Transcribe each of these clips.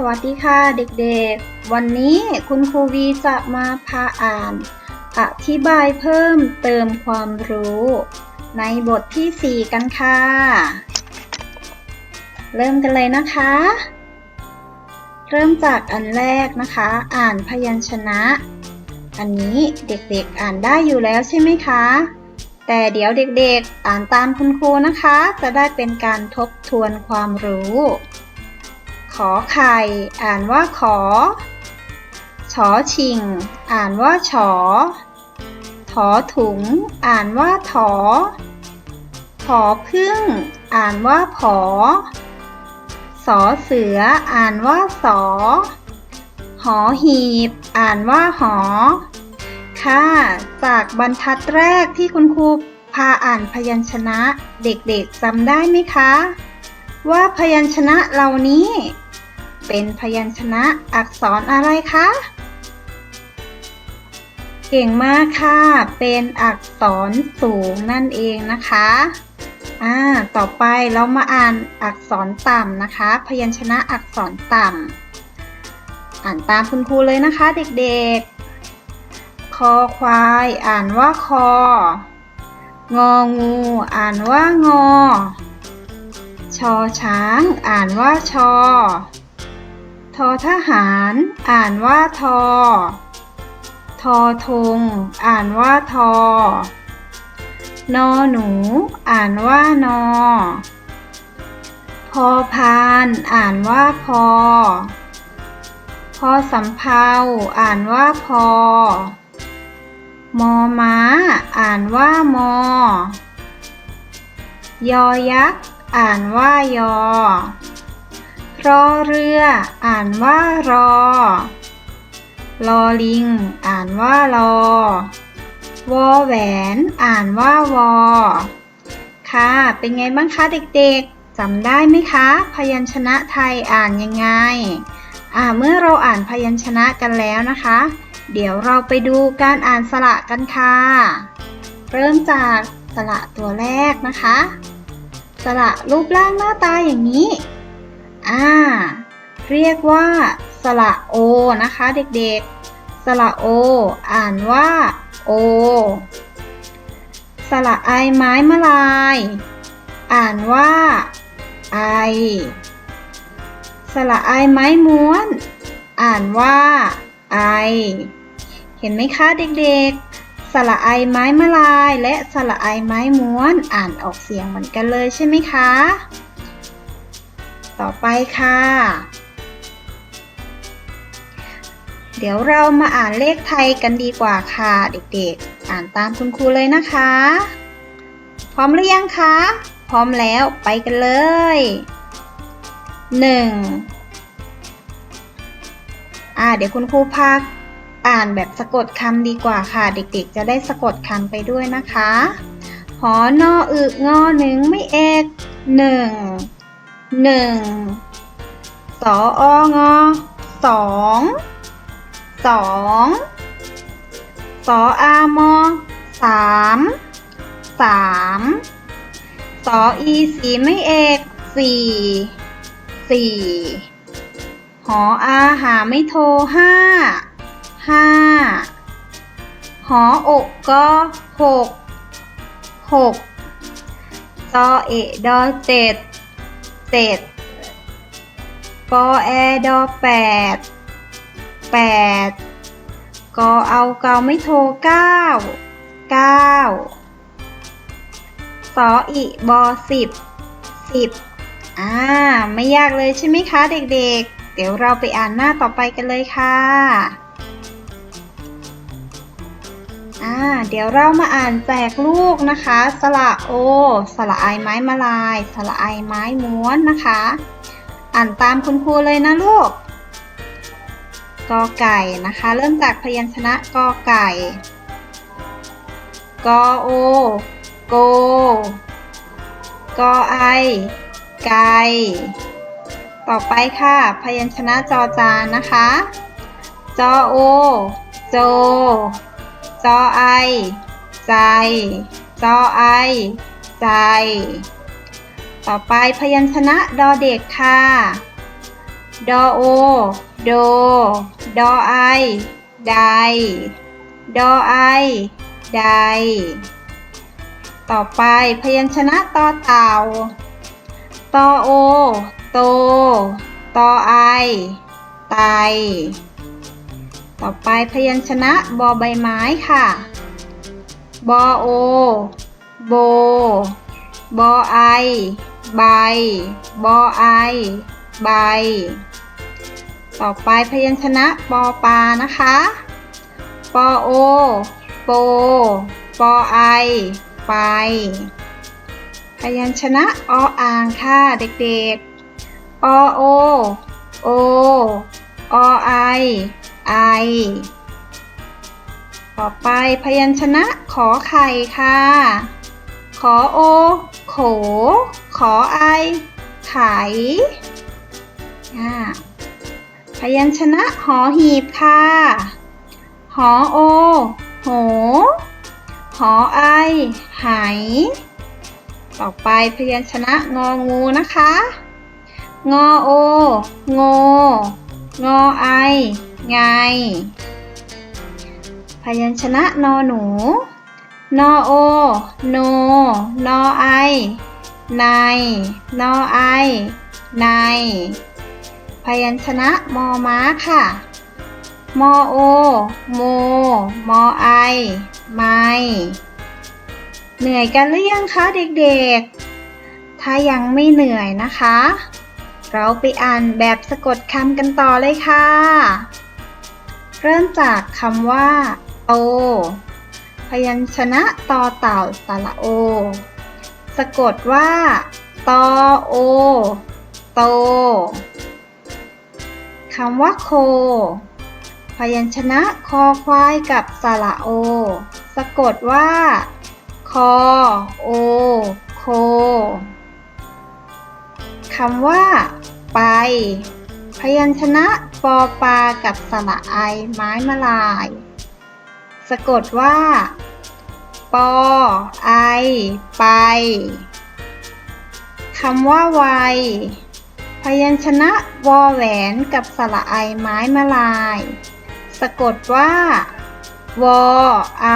สวัสดีค่ะเด็กๆ วันนี้คุณครูวีจะมาพาอ่าน อธิบายเพิ่มเติมความรู้ ในบทที่ 4 กันค่ะ เริ่มกันเลยนะคะ เริ่มจากอันแรกนะคะ อ่านพยัญชนะ อันนี้เด็กๆอ่านได้อยู่แล้วใช่ไหมคะ แต่เดี๋ยวเด็กๆ อ่านตามคุณครูนะคะ จะได้เป็นการทบทวนความรู้ ขอไข่ อ่านว่าขอ ชอชิง อ่านว่าฉอถอถุง อ่านว่าถอผอพึ่ง อ่านว่าผอสอเสือ อ่านว่าสอ หอหีบ อ่านว่าหอ ค่ะ จากบรรทัดแรกที่คุณครูพาอ่านพยัญชนะ เด็กๆจำได้ไหมคะ ว่าพยัญชนะเหล่านี้ เป็นพยัญชนะอักษรอะไรคะ เก่งมากค่ะ เป็นอักษรสูงนั่นเองนะคะ อ่า ต่อไปเรามาอ่านอักษรต่ำนะคะ พยัญชนะอักษรต่ำ อ่านตามคุณครูเลยนะคะเด็กๆ คอควาย อ่านว่าคอ งองู อ่านว่างอชอช้าง อ่านว่าชอ ทอทหาร อ่านว่าทอ ทอทง อ่านว่าทอนอหนู อ่านว่านอ พอพาน อ่านว่าพอ พอสำเภา อ่านว่าพอ มอม้า อ่านว่ามอ ยอยักษ์ อ่านว่ายอ รอเรือ อ่านว่ารอ ลอลิง อ่านว่าลอวอแหวน อ่านว่าวอ ค่ะ เป็นไงบ้างคะเด็กๆจำได้ไหมคะ พยัญชนะไทยอ่านยังไง อ่า เมื่อเราอ่านพยัญชนะกันแล้วนะคะ เดี๋ยวเราไปดูการอ่านสระกันค่ะ เริ่มจากสระตัวแรกนะคะ สระรูปร่างหน้าตาอย่างนี้ อ่า เรียกว่า สระโอ นะคะเด็กๆ สระโอ อ่านว่า โอ สระไอไม้มะลาย อ่านว่า ไอ สระไอไม้ม้วน อ่านว่า ไอ เห็นไหมคะเด็กๆสระไอไม้มะลาย และสระไอไม้ม้วนอ่านออกเสียงเหมือนกันเลยใช่ไหมคะ ต่อไปค่ะ เดี๋ยวเรามาอ่านเลขไทยกันดีกว่าค่ะ เด็กๆ อ่านตามคุณครูเลยนะคะ พร้อมหรือยังคะ พร้อมแล้วไปกันเลย 1 อ่า เดี๋ยวคุณครูพักอ่านแบบสะกดคำดีกว่าค่ะ เด็กๆ จะได้สะกดคำไปด้วยนะคะ หอนออึงอหนึ่งไม่เอกหนึ่ง หนึ่งสอองอสองสองสออามอสามสามสออีสีไม่เอกสี่สี่หออาหาไม่โทห้าห้าหออกก็หกหกจอเอดอเจ็ด จ็ดปอแอดอแปดแปดกอเอาเกาไม่โทเก้าเก้าสออีบอสิบสิบอ่า ไม่ยากเลยใช่ไหมคะเด็กๆ เดี๋ยวเราไปอ่านหน้าต่อไปกันเลยค่ะ อ่าเดี๋ยวเรามาอ่านแจกลูกนะคะ สระโอ สระไอไม้มาลาย สระไอไม้ม้วนนะคะ อ่านตามคุณครูเลยนะลูกกอไก่นะคะ เริ่มจากพยัญชนะกอไก่กอโอโกกอไอไก่ต่อไปค่ะ พยัญชนะจอจานนะคะ จอโอ โจ จอไอ ใจ จอไอ ใจ ต่อไปพยัญชนะดอเด็กค่ะดดอโอ โด ดอไอ ได ดอไอ ได ต่อไปพยัญชนะต่อเต่า ตอโอ โต ตอไอ ไต ต่อไปพยัญชนะบอใบไม้ค่ะ บอโอ โบ บอไอ ใบ บอไอ ใบ ต่อไปพยัญชนะปอปานะคะ ปอโอ โป ปอไอ ไป พยัญชนะออ่างค่ะเด็กๆ อโอ โอ อไอ ไอต่อไปพยัญชนะขอไข่ค่ะ ขอโอ โข ขอไอ ไขอ่าพยัญชนะหอหีบค่ะ หอโอ โห หอไอ ไหต่อไปพยัญชนะงองูนะคะ งอโอ งงอไอ ไง พยัญชนะนอหนู นอโอ โน นอไอ ใน นอไอ ใน พยัญชนะมอม้าค่ะ มอโอ โม มอไอ ไม่ เหนื่อยกันหรือยังคะเด็กๆ ถ้ายังไม่เหนื่อยนะคะเราไปอ่านแบบสะกดคำกันต่อเลยค่ะ เริ่มจากคำว่า โต พยัญชนะตอเต่าสระโอ สะกดว่าตอโอ โต คำว่าโค พยัญชนะคอควายกับสระโอ สะกดว่า คอ โอ โค คำว่า ไป พยัญชนะ อปลากับสระไอไม้มะลาย สะกดว่า ปอไอ ไป คำว่าไวพยัญชนะวอแหวนกับสระไอไม้มะลาย สะกดว่า วอไอ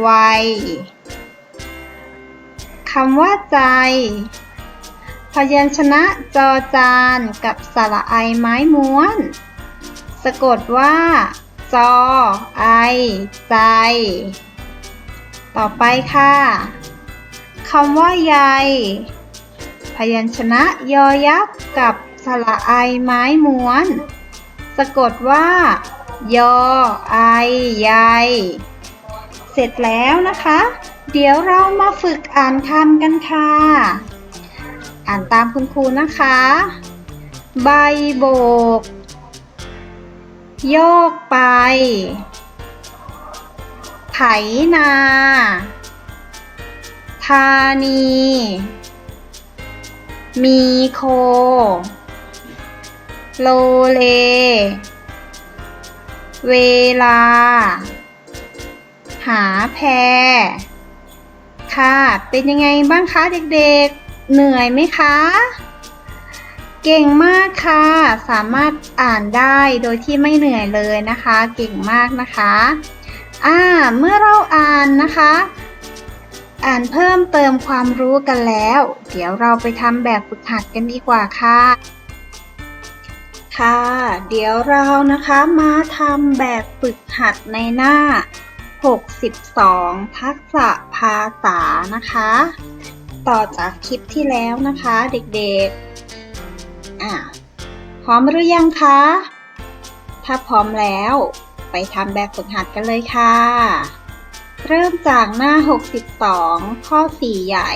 ไวคำว่าใจ พยัญชนะจอจานกับสระไอไม้ม้วน สะกดว่า จอ ไอ ใจ ต่อไปค่ะคำว่าใยพยัญชนะยอยักษ์กับสระไอไม้ม้วน สะกดว่า ยอ ไอ ใย เสร็จแล้วนะคะ เดี๋ยวเรามาฝึกอ่านคำกันค่ะ อ่านตามคุณครูนะคะ ใบโบก โยกไป ไถนา ธานี มีโค โลเล เวลา หาแพรค่ะ เป็นยังไงบ้างคะเด็กๆ เหนื่อยไหมคะ เก่งมากค่ะ สามารถอ่านได้โดยที่ไม่เหนื่อยเลยนะคะ เก่งมากนะคะ อ่า เมื่อเราอ่านนะคะ อ่านเพิ่มเติมความรู้กันแล้ว เดี๋ยวเราไปทำแบบฝึกหัดกันดีกว่าค่ะค่ะ เดี๋ยวเรานะคะมาทำแบบฝึกหัดในหน้า 62 ทักษะภาษานะคะ ต่อจากคลิปที่แล้วนะคะเด็กๆ อะพร้อมหรือยังคะ ถ้าพร้อมแล้ว ไปทำแบบฝึกหัดกันเลยค่ะ เริ่มจากหน้า 62 ข้อ 4 ใหญ่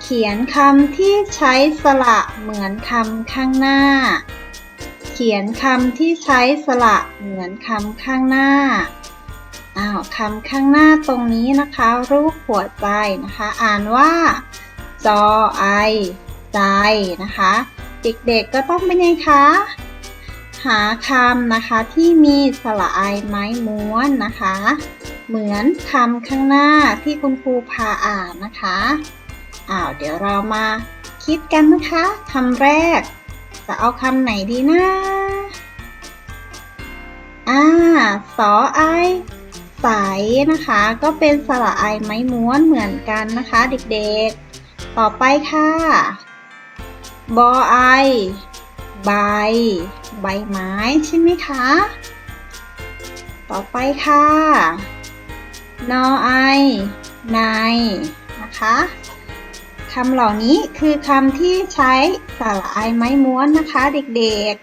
เขียนคำที่ใช้สระเหมือนคำข้างหน้า เขียนคำที่ใช้สระเหมือนคำข้างหน้า อ้าวคำข้างหน้าตรงนี้นะคะ รูปหัวใจนะคะ อ่านว่า จอไอใจนะคะ เด็กๆก็ต้องเป็นไงคะ หาคำนะคะที่มีสระไอไม้ม้วนนะคะ เหมือนคำข้างหน้าที่คุณครูพาอ่านนะคะอ้าวเดี๋ยวเรามาคิดกันนะคะคำแรก จะเอาคำไหนดีนะอ่าสอไอ ใสนะคะ ก็เป็นสระไอไม้ม้วนเหมือนกันนะคะ เด็กๆ ต่อไปค่ะบอไอใบ ใบไม้ใช่ไหมคะ ต่อไปค่ะ นอไอในนะคะคำเหล่านี้คือคำที่ใช้สระไอไม้ม้วนนะคะ เด็ก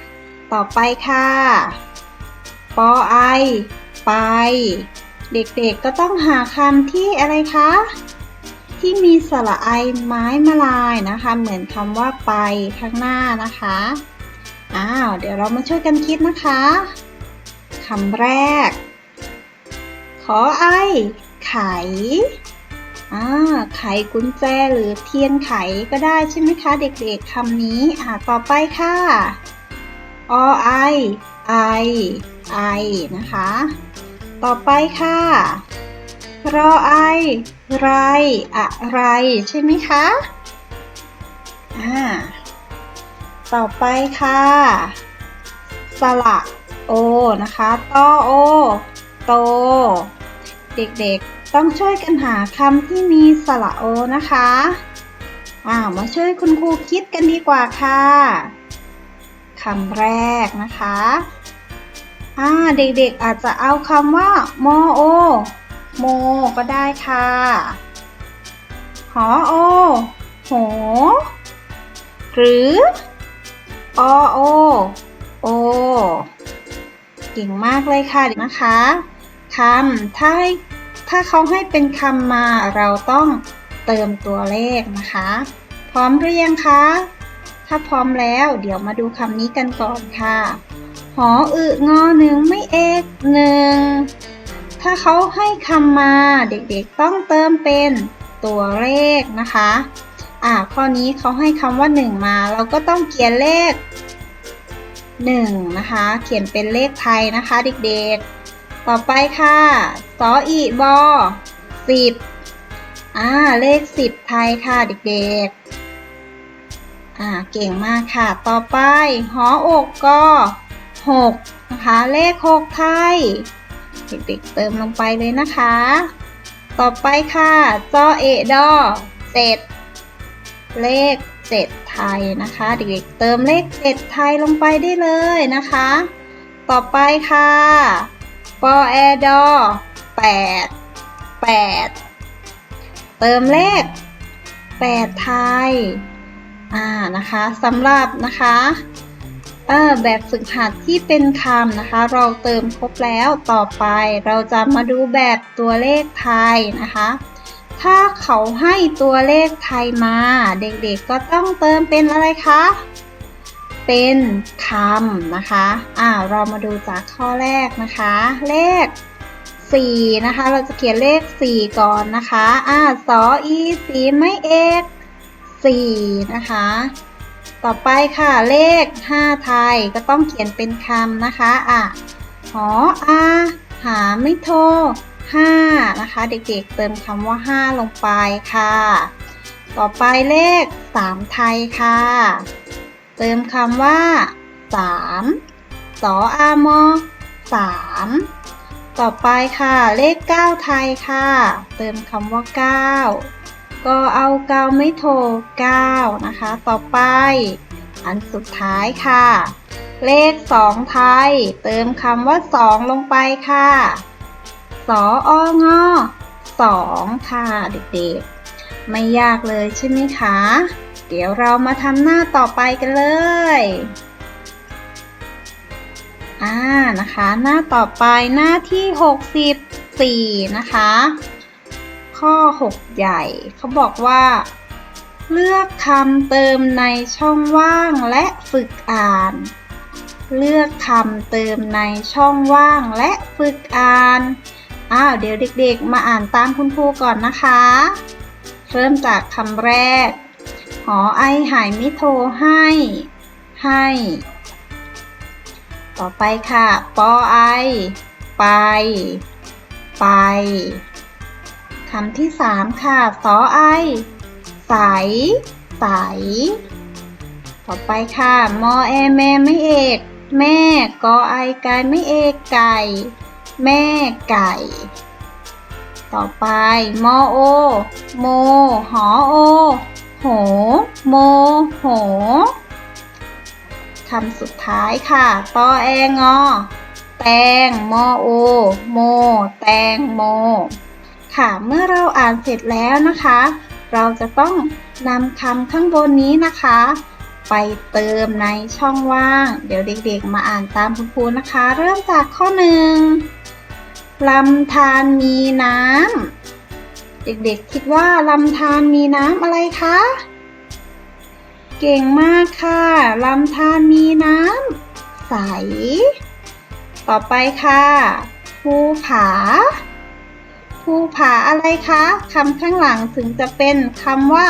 ๆ ต่อไปค่ะปอไอ ไป เด็กๆก็ต้องหาคำที่อะไรคะ ที่มีสระไอไม้มาลายนะคะ เหมือนคำว่าไปข้างหน้านะคะอ้าวเดี๋ยวเรามาช่วยกันคิดนะคะคำแรก ขอไอ ไขอ่าไขกุญแจหรือเทียนไขก็ได้ใช่ไหมคะ เด็กๆคำนี้อ่าต่อไปค่ะอไอไอไอนะคะ ต่อไปค่ะ รอไอไรอะไร ใช่ไหมคะ อ่า ต่อไปค่ะ สระโอนะคะตอโอ โต เด็กๆ ต้องช่วยกันหาคำที่มีสระโอนะคะอ่ามาช่วยคุณครูคิดกันดีกว่าค่ะคำแรกนะคะ อ่าเด็กๆอาจจะเอาคำว่าโมโอโมก็ได้ค่ะหอโอโห หรืออโอโอเก่งมากเลยค่ะนะคะคำถ้าให้ถ้าเขาให้เป็นคำมาเราต้องเติมตัวเลขนะคะ พร้อมหรือยังคะ ถ้าพร้อมแล้ว เดี๋ยวมาดูคำนี้กันก่อนค่ะ หออึงอหนึ่งไม่เอกหนึ่ง ถ้าเขาให้คำมาเด็กๆต้องเติมเป็นตัวเลขนะคะ อ่าข้อนี้เขาให้คำว่า 1 มา เราก็ต้องเขียนเลข 1 นะคะ เขียนเป็นเลขไทยนะคะ เด็กๆ ต่อไปค่ะสออีบอสิบอ่าเลข10ไทยค่ะเด็กๆ อ่าเก่งมากค่ะ ต่อไปหออกก็ 6 นะคะ เลข 6 ไทย เด็กๆเติมลงไปเลยนะคะ ต่อไปค่ะจอเอดอเจ็ดเลข 7 ไทยนะคะ เด็กๆเติมเลข 7 ไทยลงไปได้เลยนะคะ ต่อไปค่ะปอแอดอ8 8 เติมเลข 8 ไทย อ่านะคะสำหรับนะคะ เออแบบฝึกหัดที่เป็นคำนะคะ เราเติมครบแล้วต่อไป เราจะมาดูแบบตัวเลขไทยนะคะ ถ้าเขาให้ตัวเลขไทยมา เด็กๆก็ต้องเติมเป็นอะไรคะ เป็นคำนะคะอ่าเรามาดูจากข้อแรกนะคะ เลข4นะคะ เราจะเขียนเลข 4 ก่อนนะคะอ่าสออีสีไม่เอก4นะคะ ต่อไปค่ะเลข 5 ไทยก็ต้องเขียนเป็นคำนะคะอะหออาหาไม่โท5นะคะ เด็กๆเติมคำว่า 5 ลงไปค่ะ ต่อไปเลข 3 ไทยค่ะ เติมคำว่า 3 สออามอ3ต่อไปค่ะ เลข 9 ไทยค่ะ เติมคำว่า 9 ก็เอาเกาไม่โท9นะคะ ต่อไป อันสุดท้ายค่ะ เลข2ไทย เติมคำว่า2ลงไปค่ะ สอองอสองค่ะเด็กๆ ไม่ยากเลยใช่ไหมคะ เดี๋ยวเรามาทำหน้าต่อไปกันเลยอ่านะคะ หน้าต่อไปหน้าที่ 64 นะคะ ข้อ 6 ใหญ่ เขาบอกว่า เลือกคำเติมในช่องว่างและฝึกอ่าน เลือกคำเติมในช่องว่างและฝึกอ่าน อ้าว เดี๋ยวเด็กๆ มาอ่านตามคุณครูก่อนนะคะ เริ่มจากคำแรก หอไอหายมิโทให้ ให้ ต่อไปค่ะ ปอไอ ไป ไป คำที่สามค่ะสอไอ ใส ใส ต่อไปค่ะ มอแอแม่ไม่เอก แม่กอไอไก่ไม่เอกไก่ แม่ไก่ ต่อไป มอโอ โม หอโอ โห โม โหคำสุดท้ายค่ะ ตอแองอ แตง มอโอ โม แตงโม ค่ะ เมื่อเราอ่านเสร็จแล้วนะคะ เราจะต้องนำคำข้างบนนี้นะคะ ไปเติมในช่องว่าง เดี๋ยวเด็กๆ มาอ่านตามคุณครูนะคะ เริ่มจากข้อหนึ่งลำธารมีน้ำเด็กๆ คิดว่าลำธารมีน้ำอะไรคะเก่งมากค่ะลำธารมีน้ำใส ต่อไปค่ะ ภูผา ภูผาอะไรคะคำข้างหลังถึงจะเป็นคำว่า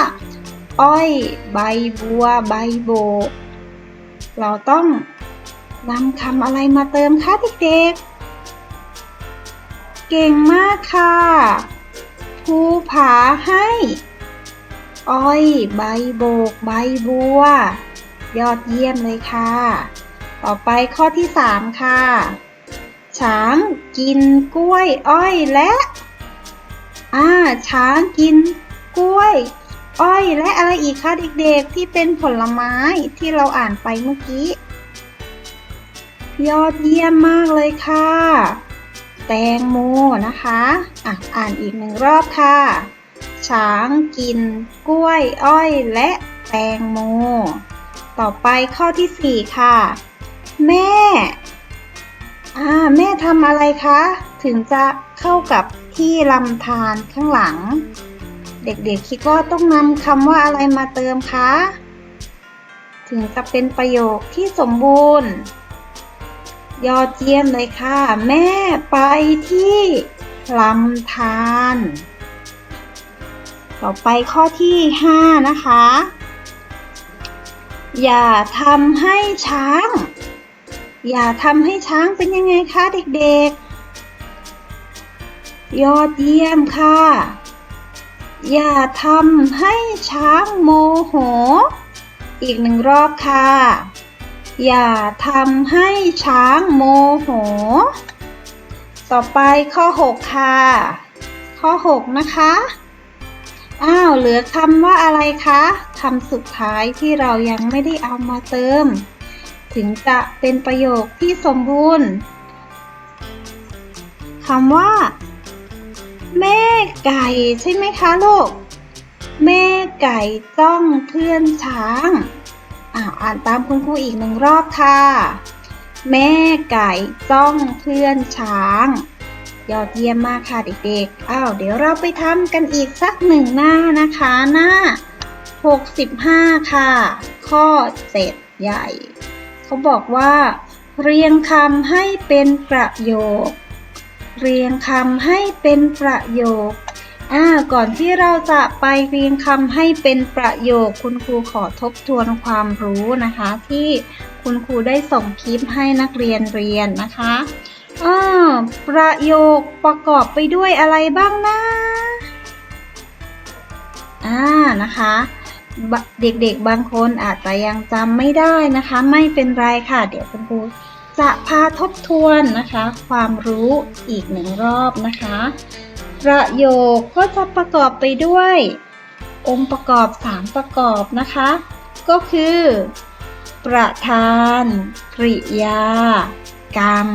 อ้อย ใบบัว ใบโบกเราต้องนำคำอะไรมาเติมคะเด็กๆ เก่งมากค่ะ ภูผาให้ อ้อย ใบโบก ใบบัว ยอดเยี่ยมเลยค่ะ ต่อไปข้อที่ 3 ค่ะ ช้างกินกล้วยอ้อยและ อ่าช้างกินกล้วย อ้อยและอะไรอีกคะเด็กๆที่เป็นผลไม้ที่เราอ่านไปเมื่อกี้ ยอดเยี่ยมมากเลยค่ะ แตงโมนะคะอะอ่านอีกหนึ่งรอบค่ะ ช้างกินกล้วย อ้อย และแตงโม ต่อไปข้อที่4ค่ะ แม่อ่าแม่ทำอะไรคะ ถึงจะเข้ากับ ที่ลำธารข้างหลัง เด็กๆคิดว่าต้องนำคำว่าอะไรมาเติมคะ ถึงจะเป็นประโยคที่สมบูรณ์ ยอดเยี่ยมเลยค่ะ แม่ไปที่ลำธารต่อไปข้อที่ 5 นะคะ อย่าทำให้ช้าง อย่าทำให้ช้างเป็นยังไงคะเด็กๆ ยอดเยี่ยมค่ะ อย่าทำให้ช้างโมโห อีกหนึ่งรอบค่ะ อย่าทำให้ช้างโมโห ต่อไปข้อ 6 ค่ะ ข้อ 6 นะคะ อ้าว เหลือคำว่าอะไรคะคำสุดท้ายที่เรายังไม่ได้เอามาเติม ถึงจะเป็นประโยคที่สมบูรณ์คำว่า แม่ไก่ใช่ไหมคะลูก แม่ไก่จ้องเพื่อนช้างอ่าอ่านตามคุณครูอีกหนึ่งรอบค่ะ แม่ไก่จ้องเพื่อนช้าง ยอดเยี่ยมมากค่ะเด็กๆ อ้าวเดี๋ยวเราไปทำกันอีกสักหนึ่งหน้านะคะหน้า 65 ค่ะ ข้อ7ใหญ่ เขาบอกว่า เรียงคำให้เป็นประโยค เรียงคำให้เป็นประโยคอ่าก่อนที่เราจะไปเรียงคำให้เป็นประโยค คุณครูขอทบทวนความรู้นะคะ ที่คุณครูได้ส่งคลิปให้นักเรียนเรียนนะคะอ่าประโยคประกอบไปด้วยอะไรบ้างนะอ่านะคะบะเด็กๆบางคนอาจจะยังจำไม่ได้นะคะ ไม่เป็นไรค่ะ เดี๋ยวคุณครู จะพาทบทวนนะคะ ความรู้อีกหนึ่งรอบนะคะ ประโยคก็จะประกอบไปด้วย องค์ประกอบ 3 ประกอบนะคะ ก็คือ ประธาน กริยา กรรม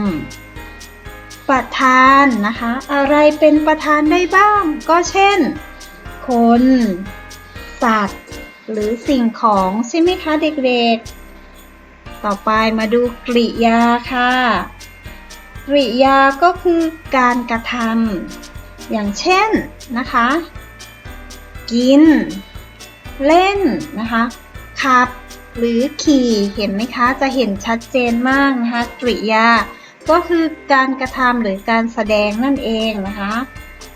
ประธานนะคะ อะไรเป็นประธานได้บ้าง ก็เช่น คน สัตว์ หรือสิ่งของใช่ไหมคะเด็กๆ ต่อไปมาดูกริยาค่ะ กริยาก็คือการกระทำอย่างเช่นนะคะ กิน เล่นนะคะขับ หรือขี่เห็นไหมคะ จะเห็นชัดเจนมากนะคะ กริยา ก็คือการกระทำหรือการแสดงนั่นเองนะคะ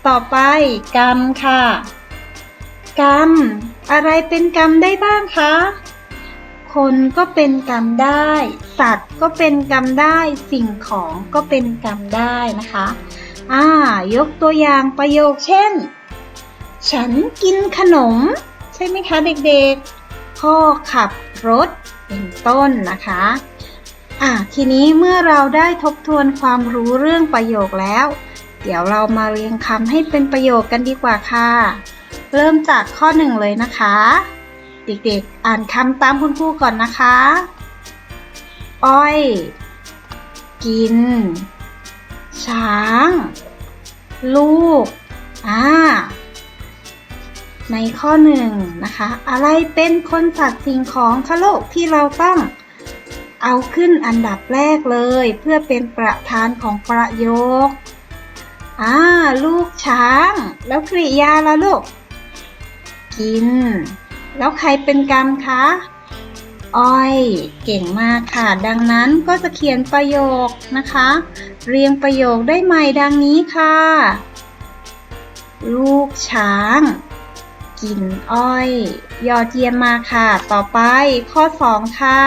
ต่อไปกรรมค่ะ กรรม อะไรเป็นกรรมได้บ้างคะ คนก็เป็นกรรมได้ สัตว์ก็เป็นกรรมได้ สิ่งของก็เป็นกรรมได้นะคะอ่ายกตัวอย่างประโยคเช่น ฉันกินขนม ใช่ไหมคะเด็กๆ พ่อขับรถเป็นต้นนะคะอะทีนี้เมื่อเราได้ทบทวนความรู้เรื่องประโยคแล้ว เดี๋ยวเรามาเรียงคำให้เป็นประโยคกันดีกว่าค่ะ เริ่มจากข้อหนึ่งเลยนะคะ เด็กๆ อ่านคำตามคุณครูก่อนนะคะ อ้อย กิน ช้าง ลูก อ่า ในข้อหนึ่งนะคะ อะไรเป็นคนสัตว์สิ่งของคะโลกที่เราต้องเอาขึ้นอันดับแรกเลย เพื่อเป็นประธานของประโยค อ่า ลูกช้าง แล้วกริยาละลูก กิน แล้วใครเป็นกรรมคะ อ้อย เก่งมากค่ะ ดังนั้นก็จะเขียนประโยคนะคะ เรียงประโยคได้ใหม่ดังนี้ค่ะ ลูกช้างกินอ้อย ยอดเยี่ยมมากค่ะ ต่อไปข้อ 2 ค่ะ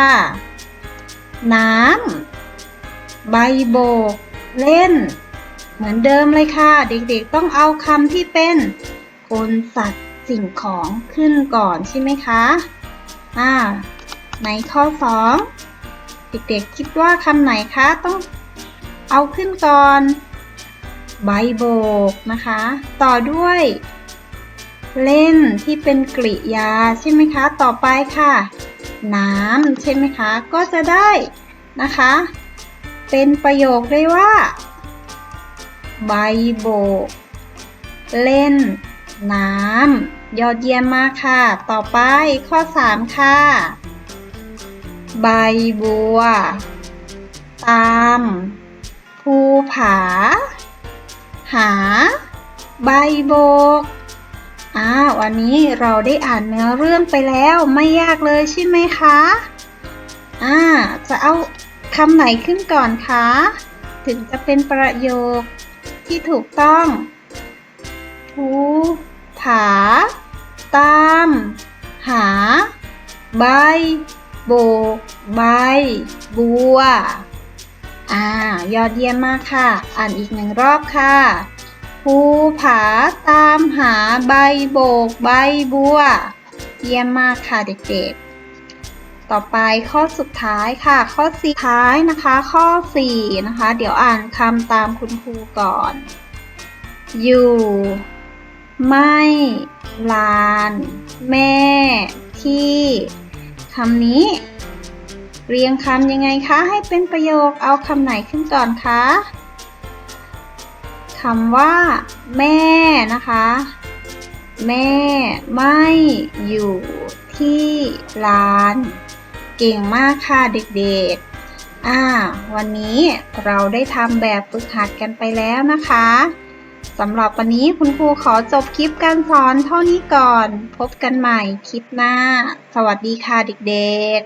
น้ำใบโบก เล่น เหมือนเดิมเลยค่ะ เด็กๆต้องเอาคำที่เป็นคนสัตว์ สิ่งของขึ้นก่อนใช่ไหมคะอ่าในข้อ 2 เด็กๆคิดว่าคำไหนคะต้องเอาขึ้นก่อนใบโบกนะคะ ต่อด้วย เล่นที่เป็นกริยาใช่ไหมคะ ต่อไปค่ะ น้ำใช่ไหมคะ ก็จะได้นะคะ เป็นประโยคได้ว่า ใบโบก เล่น น้ำ ยอดเยี่ยมมากค่ะ ต่อไปข้อ 3 ค่ะ ใบบัว ตาม ภูผา หา ใบโบกอ่าวันนี้เราได้อ่านเนื้อเรื่องไปแล้วไม่ยากเลยใช่ไหมคะอ่าจะเอาคำไหนขึ้นก่อนคะ ถึงจะเป็นประโยคที่ถูกต้อง ภูผา ตาม หา ใบ โบก ใบ บัว อ่า ยอดเยี่ยมมากค่ะ อ่านอีกหนึ่งรอบค่ะภูผาตามหาใบโบก ใบบัว เยี่ยมมากค่ะเด็กๆต่อไปข้อสุดท้ายค่ะ ข้อสี่ท้ายนะคะ ข้อ4นะคะ เดี๋ยวอ่านคำตามคุณครูก่อน อยู่ ไม่ลาน แม่ ที่คำนี้ เรียงคำยังไงคะ ให้เป็นประโยคเอาคำไหนขึ้นก่อนคะคำว่า แม่นะคะ แม่ไม่อยู่ที่ร้าน เก่งมากค่ะเด็กๆอ่า วันนี้เราได้ทำแบบฝึกหัดกันไปแล้วนะคะ สำหรับวันนี้คุณครูขอจบคลิปการสอนเท่านี้ก่อน พบกันใหม่คลิปหน้า สวัสดีค่ะเด็กๆ